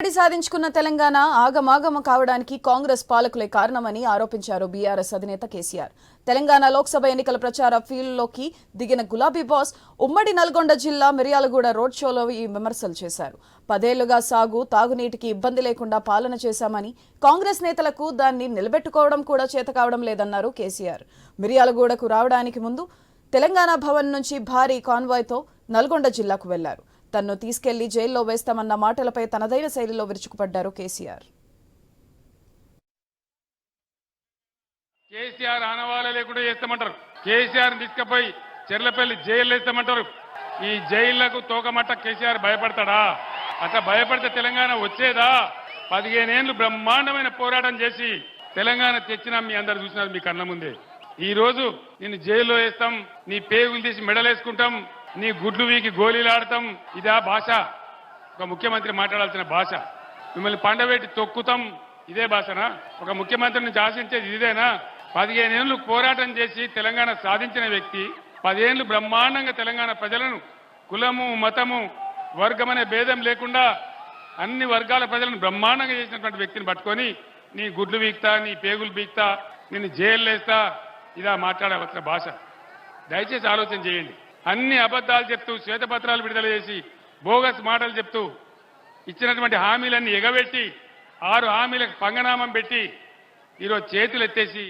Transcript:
పోరాడి సాధించుకున్న తెలంగాణ ఆగమాగమ కావడానికి కాంగ్రెస్ పాలకులే కారణమని ఆరోపించారు బీఆర్ఎస్ అధినేత కేసీఆర్. తెలంగాణ లోక్సభ ఎన్నికల ప్రచార ఫీల్డ్లోకి దిగిన గులాబీ బాస్ ఉమ్మడి నల్గొండ జిల్లా మిర్యాలగూడ రోడ్ షోలో ఈ విమర్శలు చేశారు. పదేళ్ళుగా సాగు తాగునీటికి ఇబ్బంది లేకుండా పాలన చేశామని కాంగ్రెస్ నేతలకు దాన్ని నిలబెట్టుకోవడం కూడా చేతకావడం లేదన్నారు కేసీఆర్. మిర్యాలగూడకు రావడానికి ముందు తెలంగాణ భవన్ నుంచి భారీ కాన్వాయ్తో నల్గొండ జిల్లాకు వెళ్ళారు. తన్ను తీసుకెళ్ళి జైల్లో వేస్తామన్న మాటలపై తనదైన శైలిలో విరుచుకుపడ్డారు కేసీఆర్. కేసీఆర్ ఆనవాళ్ళ లేకుండా చేస్తామంటారు. కేసీఆర్ తీసుకుపోయి చెర్లపల్లి జైలు వేస్తామంటారు. ఈ జైళ్ళకు తోకమట్ట కేసీఆర్ భయపడతాడా? అట్లా భయపడితే తెలంగాణ వచ్చేదా? పదిహేనేళ్ళు బ్రహ్మాండమైన పోరాటం చేసి తెలంగాణ తెచ్చినా మీ అందరు చూసినారు మీ కళ్ళ ముందే. ఈ రోజు నిన్ను జైల్లో వేస్తాం నీ పేగులు తీసి మెడలేసుకుంటాం నీ గుడ్లు వీకి గోళీలాడతాం. ఇదా భాష. ఒక ముఖ్యమంత్రి మాట్లాడాల్సిన భాష. మిమ్మల్ని పండబెట్టి తొక్కుతాం. ఇదే భాషనా? ఒక ముఖ్యమంత్రి నుంచి ఆశించేది ఇదేనా పదిహేనేళ్ళు పోరాటం చేసి తెలంగాణ సాధించిన వ్యక్తి పదేళ్ళు బ్రహ్మాండంగా తెలంగాణ ప్రజలను కులము మతము వర్గం అనే భేదం లేకుండా అన్ని వర్గాల ప్రజలను బ్రహ్మాండంగా చేసినటువంటి వ్యక్తిని పట్టుకొని నీ గుడ్లు బీక్తా నీ పేగులు బీక్తా నిన్ను జైలు వేస్తా. ఇదా మాట్లాడవలసిన భాష. దయచేసి ఆలోచన చేయండి. అన్ని అబద్ధాలు చెప్తూ శ్వేతపత్రాలు విడుదల చేసి బోగస్ మాటలు చెప్తూ ఇచ్చినటువంటి హామీలన్నీ ఎగబెట్టి ఆరు హామీలకు పంగనామం పెట్టి ఈరోజు చేతులు ఎత్తేసి